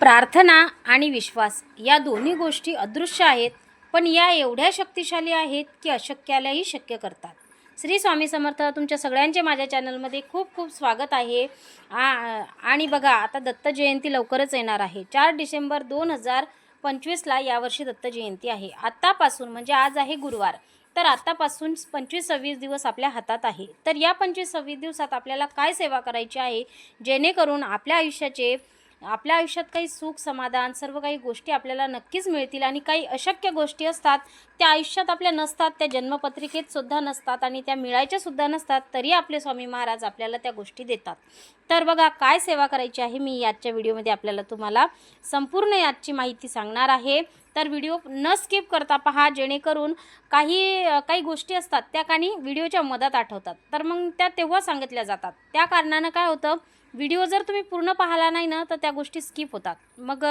प्रार्थना आणि विश्वास या दोन्ही गोष्टी अदृश्य आहेत पण या एवढ्या शक्तिशाली आहेत की अशक्यालाही शक्य करतात. श्री स्वामी समर्थ तुमच्या सगळ्यांचे माझ्या चॅनलमध्ये खूप खूप स्वागत आहे. आ- आणि बघा आता दत्त जयंती लवकरच येणार आहे. चार डिसेंबर दोन हजार पंचवीसला यावर्षी दत्त जयंती आहे. आत्तापासून म्हणजे आज आहे गुरुवार तर आत्तापासून पंचवीस सव्वीस दिवस आपल्या हातात आहे. तर या पंचवीस सव्वीस दिवसात आपल्याला काय सेवा करायची आहे? जेणेकरून आपल्या आयुष्याचे आपल्या आयुष्यात काही सुख समाधान सर्व काही गोष्टी आपल्याला नक्कीच मिळतील आणि काही अशक्य गोष्टी असतात त्या आयुष्यात आपल्या नसतात त्या जन्मपत्रिकेत सुद्धा नसतात आणि त्या मिळायच्या सुद्धा नसतात तरी आपले स्वामी महाराज आपल्याला त्या गोष्टी देतात. तर बघा काय सेवा करायची आहे मी याच्या व्हिडिओमध्ये आपल्याला तुम्हाला संपूर्ण याची माहिती सांगणार आहे. तर व्हिडिओ न स्किप करता पहा जेणेकरून काही काही गोष्टी असतात त्या काही व्हिडिओच्या मदत आठवतात. तर मग त्या तेव्हा सांगितल्या जातात. त्या कारणानं काय होतं व्हिडिओ जर तुम्ही पूर्ण पाहिला नाही ना तर त्या गोष्टी स्किप होतात. मग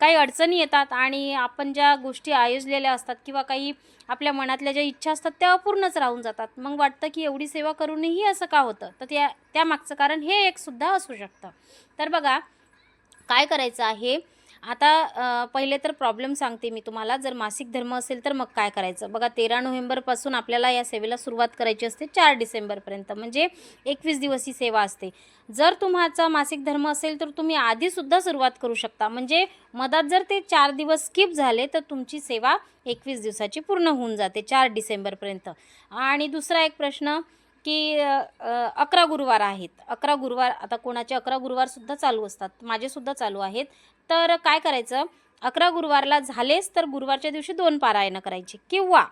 काही अडचणी येतात आणि आपण ज्या गोष्टी आयोजलेल्या असतात किंवा काही आपल्या मनातल्या ज्या इच्छा असतात त्या अपूर्णच राहून जातात. मग वाटतं की एवढी सेवा करूनही असं का होतं? तर त्या त्यामागचं कारण हे एकसुद्धा असू शकतं. तर बघा काय करायचं आहे? आता पहिले तर प्रॉब्लेम सांगते मी तुम्हाला. जर मासिक धर्म असेल तर मग काय करायचं? बघा तेरा नोव्हेंबरपासून आपल्याला या सेवेला सुरुवात करायची असते चार डिसेंबरपर्यंत म्हणजे एकवीस दिवस ही सेवा असते. जर तुम्हाचा मासिक धर्म असेल तर तुम्ही आधीसुद्धा सुरुवात करू शकता. म्हणजे मधात जर ते चार दिवस स्किप झाले तर तुमची सेवा एकवीस दिवसाची पूर्ण होऊन जाते चार डिसेंबरपर्यंत आणि दुसरा एक प्रश्न की अकरा गुरुवार आहेत. अकरा गुरुवार आता कोणाचे अकरा गुरुवारसुद्धा चालू असतात. माझेसुद्धा चालू आहेत. तर काय करायचं? अकरा गुरुवारला झालेच तर गुरुवारच्या दिवशी दोन पारायणं करायची. किंवा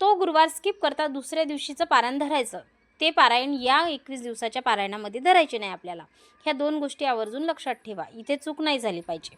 तो गुरुवार स्किप करता दुसऱ्या दिवशीचं पारायण धरायचं. ते पारायण या एकवीस दिवसाच्या पारायणामध्ये धरायचे नाही आपल्याला. ह्या दोन गोष्टी आवर्जून लक्षात ठेवा. इथे चूक नाही झाली पाहिजे.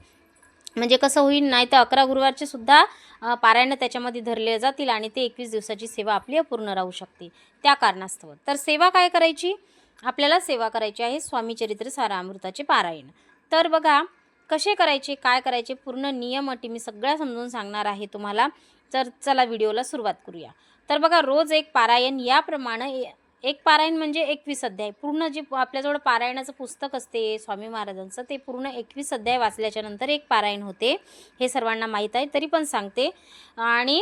म्हणजे कसं होईल नाही तर अकरा गुरुवारचे सुद्धा पारायणं पारायण त्याच्यामध्ये धरले जातील आणि ते एकवीस दिवसाची सेवा आपली अपूर्ण राहू शकते. त्या कारणास्तव. तर सेवा काय करायची? आपल्याला सेवा करायची आहे स्वामी चरित्र सारामृताचे पारायण. तर बघा कसे करायचे काय करायचे पूर्ण नियम अटी मी सगळ्या समजून सांगणार आहे तुम्हाला. तर चला व्हिडिओला सुरुवात करूया. तर बघा रोज एक पारायण याप्रमाणे ए- एक पारायण म्हणजे एकवीस अध्याय. पूर्ण जे आपल्याजवळ पारायणाचं पुस्तक असते स्वामी महाराजांचं ते पूर्ण एकवीस अध्याय वाचल्याच्या नंतर एक पारायण होते. हे सर्वांना माहीत आहे तरी पण सांगते. आणि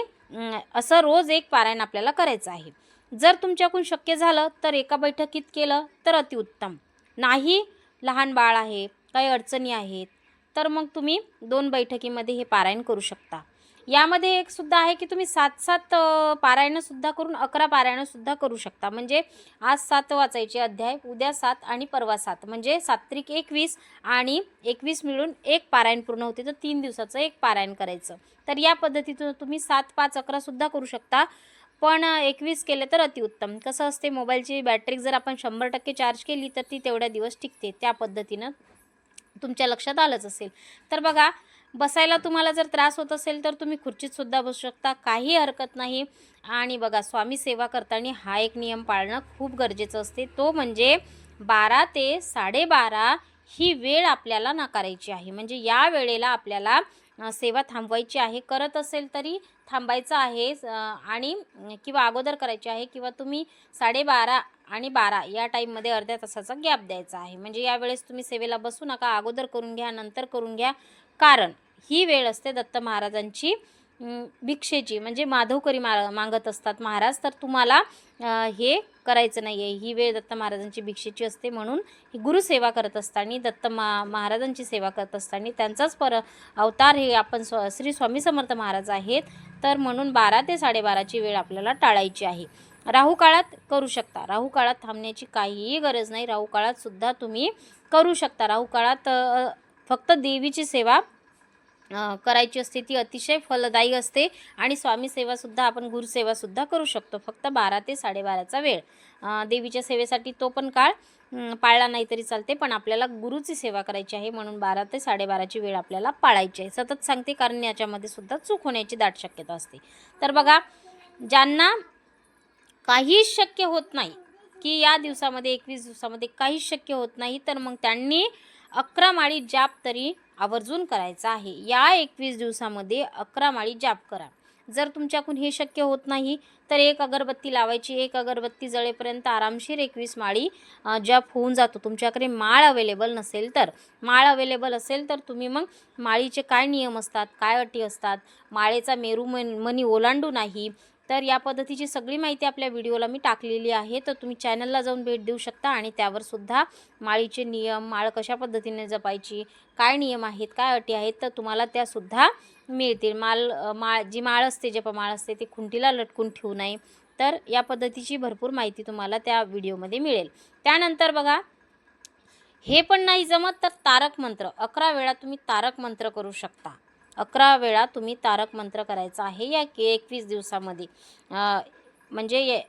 असं रोज एक पारायण आपल्याला करायचं आहे. जर तुमच्याकडून शक्य झालं तर एका बैठकीत केलं तर अतिउत्तम. नाही लहान बाळ आहे काही अडचणी आहेत तर मग तुम्ही दोन बैठकीमध्ये हे पारायण करू शकता. यामध्ये एक सुद्धा आहे की तुम्ही सात सात पारायणंसुद्धा करून अकरा पारायणंसुद्धा करू शकता. म्हणजे आज सात वाचायचे अध्याय उद्या सात आणि परवा सात. म्हणजे सात्रिक एकवीस आणि एकवीस मिळून एक पारायण पूर्ण होते. तर तीन दिवसाचं एक पारायण करायचं. तर या पद्धतीतून तुम्ही सात पाच अकरासुद्धा करू शकता. पण एकवीस केले तर अतिउत्तम. कसं असते मोबाईलची बॅटरी जर आपण शंभर टक्के चार्ज केली तर ती तेवढ्या दिवस टिकते. त्या पद्धतीनं तुमच्या लक्षात आलंच असेल. तर बघा बसायला तुम्हाला जर त्रास होत असेल तर तुम्ही खुर्चीतसुद्धा बसू शकता काही हरकत नाही. आणि बघा स्वामी सेवा करताना हा एक नियम पाळणं खूप गरजेचं असते. तो म्हणजे बारा ते साडेबारा ही वेळ आपल्याला नाकारायची आहे. म्हणजे या वेळेला आपल्याला सेवा थांबवायची आहे करत असेल तरी थांबायचं आहे आणि किंवा अगोदर करायची आहे किंवा तुम्ही साडेबारा आणि बारा या टाईममध्ये अर्ध्या तासाचा गॅप द्यायचा आहे. म्हणजे यावेळेस तुम्ही सेवेला बसू नका अगोदर करून घ्या नंतर करून घ्या कारण ही वेळ असते दत्त महाराजांची भिक्षेची. म्हणजे माधवकरी मा मागत असतात महाराज तर तुम्हाला हे करायचं नाही आहे ही वेळ दत्त महाराजांची भिक्षेची असते म्हणून ही गुरुसेवा करत असताना दत्त मा महाराजांची सेवा करत असताना त्यांचाच पर अवतार हे आपण स्व श्री स्वामी समर्थ महाराज आहेत. तर म्हणून बारा ते साडेबाराची वेळ आपल्याला टाळायची आहे. राहू काळात करू शकता. राहू काळात थांबण्याची काहीही गरज नाही. राहू काळात सुद्धा तुम्ही करू शकता. राहू काळात फक्त देवीची सेवा करायची असते. ती अतिशय फलदायी असते आणि स्वामी सेवासुद्धा आपण गुरुसेवासुद्धा करू शकतो. फक्त बारा ते साडेबाराचा वेळ. देवीच्या सेवेसाठी तो पण काळ पाळला नाही तरी चालते पण आपल्याला गुरुची सेवा करायची आहे म्हणून बारा ते साडेबाराची वेळ आपल्याला पाळायची आहे. सतत सांगते कारण याच्यामध्ये सुद्धा चूक होण्याची दाट शक्यता असते. तर बघा ज्यांना काहीच शक्य होत नाही की या दिवसामध्ये एकवीस दिवसामध्ये काहीच शक्य होत नाही तर मग त्यांनी अकरा माळी जाप तरी आवर्जून करायचा आहे. या एकवीस दिवसामध्ये अकरा माळी जाप करा. जर तुमच्याकडून हे शक्य होत नाही तर एक अगरबत्ती लावायची. एक अगरबत्ती जळेपर्यंत आरामशीर एकवीस माळी जप होऊन जातो. तुमच्याकडे माळ अवेलेबल नसेल तर. माळ अवेलेबल असेल तर तुम्ही मग माळीचे काय नियम असतात काय अटी असतात? माळेचा मेरू मन मनी ओलांडू नाही. तर या पद्धतीची सगळी माहिती आपल्या व्हिडिओला मी टाकलेली आहे. तर तुम्ही चॅनलला जाऊन भेट देऊ शकता आणि त्यावर सुद्धा माळीचे नियम माळ कशा पद्धतीने जपायची काय नियम आहेत काय अटी आहेत तर तुम्हाला त्यासुद्धा मिळतील. माल माळ जी माळ असते जपमाळ असते ती खुंटीला लटकून ठेवू नये. तर या पद्धतीची भरपूर माहिती तुम्हाला त्या व्हिडिओमध्ये मिळेल. त्यानंतर बघा हे पण नाही जमत तर तारक मंत्र. अकरा वेळा तुम्ही तारक मंत्र करू शकता. अकरा वेळा तुम्ही तारक मंत्र करायचा आहे या के एकवीस दिवसामध्ये. म्हणजे ये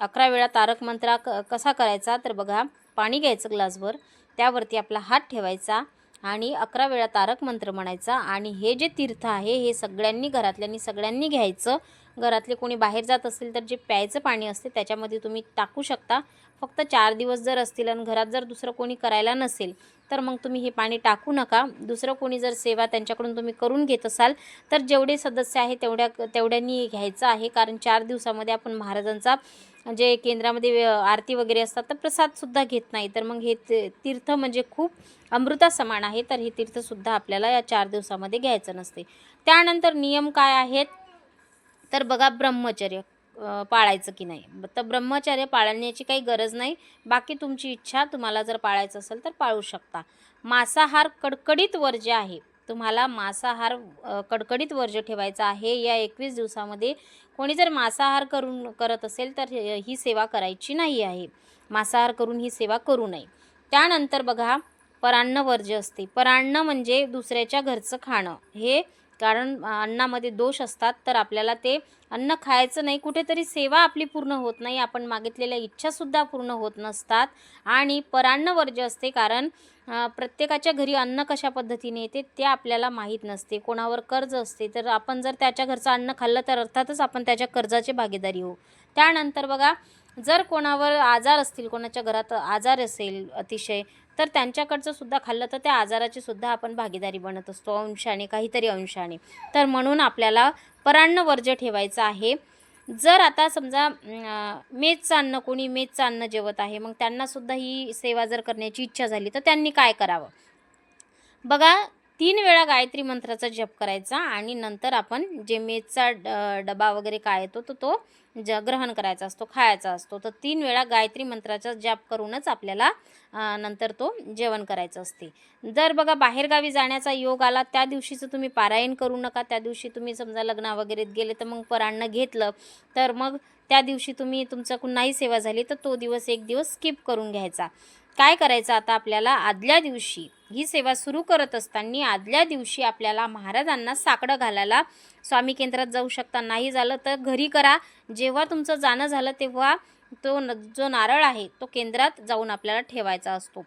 अकरा वेळा तारक मंत्र क कसा करायचा तर बघा पाणी घ्यायचं ग्लासभर त्यावरती आपला हात ठेवायचा आणि अकरा वेळा तारक मंत्र म्हणायचा आणि हे जे तीर्थ आहे हे सगळ्यांनी घरातल्यांनी सगळ्यांनी घ्यायचं. घरातले कोणी बाहेर जात असतील तर जे प्यायचं पाणी असते त्याच्यामध्ये तुम्ही टाकू शकता. फक्त चार दिवस जर असतील आणि घरात जर दुसरं कोणी करायला नसेल तर मग तुम्ही हे पाणी टाकू नका. दुसरं कोणी जर सेवा त्यांच्याकडून तुम्ही करून घेत असाल तर जेवढे सदस्य आहे तेवढ्या तेवढ्यांनी घ्यायचं आहे. कारण चार दिवसामध्ये आपण महाराजांचा जे केंद्रामध्ये आरती वगैरे असतात तर प्रसादसुद्धा घेत नाही. तर मग हे ते- तीर्थ म्हणजे खूप अमृता समान आहे तर हे तीर्थसुद्धा आपल्याला या चार दिवसामध्ये घ्यायचं नसते. त्यानंतर नियम काय आहेत? तर बघा ब्रह्मचर्य पाळायचं की नाही. तर ब्रह्मचर्य पाळण्याची काही गरज नाही. बाकी तुमची इच्छा तुम्हाला जर पाळायचं असेल तर पाळू शकता. मांसाहार कडकडीत वर्ज्य आहे तुम्हाला मांसाहार कडकडीत वर्ज्य ठेवायचा आहे या एकवीस दिवसामध्ये कोणी जर मांसाहार करून करत असेल तर ही सेवा करायची नाही आहे. मांसाहार करून ही सेवा करू नये. त्यानंतर बघा परान्न वर्ज्य असते परान्न म्हणजे दुसऱ्याच्या घरचं खाणं. हे कारण अन्नामध्ये दोष असतात तर आपल्याला ते अन्न खायचं नाही कुठेतरी सेवा आपली पूर्ण होत नाही. आपण मागितलेल्या इच्छासुद्धा पूर्ण होत नसतात. आणि परान्न वर्ज्य असते कारण प्रत्येकाच्या घरी अन्न कशा पद्धतीने येते ते आपल्याला माहीत नसते. कोणावर कर्ज असते तर आपण जर त्याच्या घरचं अन्न खाल्लं तर अर्थातच आपण त्याच्या कर्जाची भागीदारी होऊ त्यानंतर बघा जर कोणावर आजार असतील कोणाच्या घरात आजार असेल अतिशय तर त्यांच्याकडचं सुद्धा खाल्लं तर त्या आजाराची सुद्धा आपण भागीदारी बनत असतो अंशाने काहीतरी अंशाने. तर म्हणून आपल्याला परान्न वर्ज्य ठेवायचं आहे. जर आता समजा मेजचं अन्न कोणी मेजचं अन्न जेवत आहे मग त्यांनासुद्धा ही सेवा जर करण्याची इच्छा झाली तर त्यांनी काय करावं? बघा तीन वेळा गायत्री मंत्राचा जप करायचा आणि नंतर आपण जे मेजचा ड डबा वगैरे काय येतो तो तो ज ग्रहण करायचा असतो खायचा असतो. तर तीन वेळा गायत्री मंत्राचा जप करूनच आपल्याला नंतर तो जेवण करायचं असते. जर बघा बाहेरगावी जाण्याचा योग आला त्या दिवशीचं तुम्ही पारायण करू नका. त्या दिवशी तुम्ही समजा लग्ना वगैरे गेले तर मग परान्न घेतलं तर मग त्या दिवशी तुम्ही तुमच्याकडून नाही सेवा झाली तर तो दिवस एक दिवस स्किप करून घ्यायचा. काय करायचं आता आपल्याला? आदल्या दिवशी ही सेवा सुरू करत असताना आदल्या दिवशी आपल्याला महाराजांना साकडं घालायला स्वामी केंद्रात जाऊ शकता. नाही झालं तर घरी करा. जेव्हा तुमचं जाणं झालं तेव्हा तो न जो नारळ आहे तो केंद्रात जाऊन आपल्याला ठेवायचा असतो.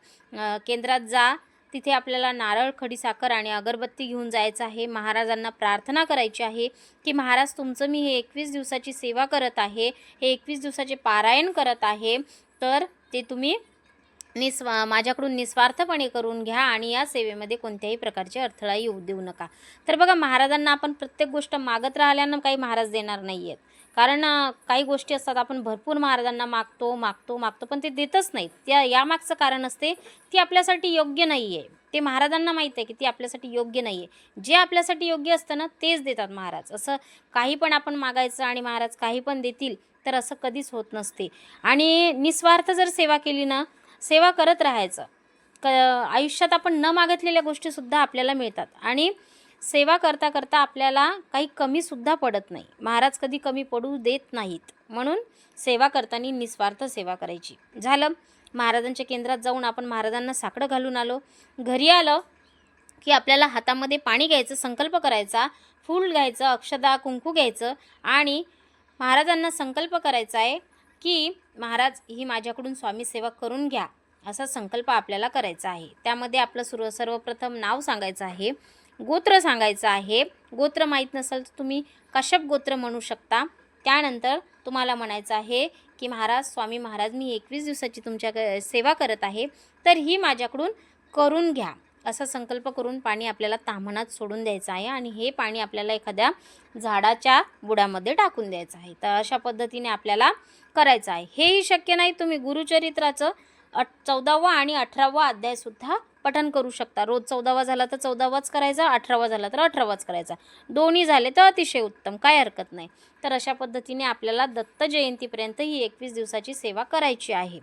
केंद्रात जा. तिथे आपल्याला नारळ खडीसाखर आणि अगरबत्ती घेऊन जायचं आहे. महाराजांना प्रार्थना करायची आहे की महाराज तुमचं मी हे एकवीस दिवसाची सेवा करत आहे. हे एकवीस दिवसाचे पारायण करत आहे. तर ते तुम्ही निस्वा माझ्याकडून निस्वार्थपणे करून घ्या आणि या सेवेमध्ये कोणत्याही प्रकारचे अडथळा येऊ देऊ नका. तर बघा महाराजांना आपण प्रत्येक गोष्ट मागत राहिल्यानं काही महाराज देणार नाही आहेत कारण काही गोष्टी असतात आपण भरपूर महाराजांना मागतो मागतो मागतो पण ते देतच नाहीत. त्या यामागचं कारण असते ती आपल्यासाठी योग्य नाही आहे ते महाराजांना माहीत आहे की ती आपल्यासाठी योग्य नाही आहे जे आपल्यासाठी योग्य असतं ना तेच देतात महाराज. असं काही पण आपण मागायचं आणि महाराज काही पण देतील तर असं कधीच होत नसते. आणि निस्वार्थ जर सेवा केली ना सेवा करत राहायचं. क आयुष्यात आपण न मागितलेल्या गोष्टीसुद्धा आपल्याला मिळतात. आणि सेवा करता करता आपल्याला काही कमीसुद्धा पडत नाही. महाराज कधी कमी पडू देत नाहीत. म्हणून सेवा करताना निस्वार्थ सेवा करायची. झालं. महाराजांच्या केंद्रात जाऊन आपण महाराजांना साकडं घालून आलो. घरी आलं की आपल्याला हातामध्ये पाणी घ्यायचं संकल्प करायचा फूल घ्यायचं अक्षदा कुंकू घ्यायचं आणि महाराजांना संकल्प करायचा आहे की महाराज ही माझ्याकडून स्वामी सेवा करून घ्या असा संकल्प आपल्याला करायचा आहे. त्यामध्ये आपलं सुर सर्वप्रथम नाव सांगायचं आहे गोत्र सांगायचं आहे. गोत्र माहीत नसेल तर तुम्ही कश्यप गोत्र म्हणू शकता. त्यानंतर तुम्हाला म्हणायचं आहे की महाराज स्वामी महाराज मी एकवीस दिवसाची तुमच्या सेवा करत आहे तर ही माझ्याकडून करून घ्या. असा संकल्प करून पाणी आपल्याला ताम्हणात सोडून द्यायचं आहे आणि हे पाणी आपल्याला एखाद्या झाडाच्या बुडामध्ये टाकून द्यायचं आहे. तर अशा पद्धतीने आपल्याला करायचं आहे. हेही शक्य नाही तुम्ही गुरुचरित्राचं अठ चौदावा आणि अठरावा अध्यायसुद्धा पठन करू शकता. रोज चौदावा झाला तर चौदावाच करायचा अठरावा झाला तर अठरावाच करायचा. दोन्ही झाले तर अतिशय उत्तम काय हरकत नाही. तर अशा पद्धतीने आपल्याला दत्त जयंतीपर्यंत ही एकवीस दिवसाची सेवा करायची आहे.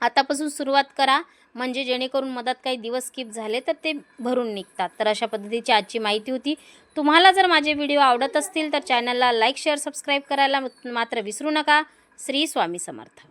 आतापासून सुरुवात करा. म्हणजे जेणेकरून मधात काही दिवस स्किप झाले तर ते भरून निघतात. तर अशा पद्धतीची आजची माहिती होती. तुम्हाला जर माझे व्हिडिओ आवडत असतील तर चॅनलला लाईक शेअर सबस्क्राईब करायला मात्र विसरू नका. श्री स्वामी समर्थ.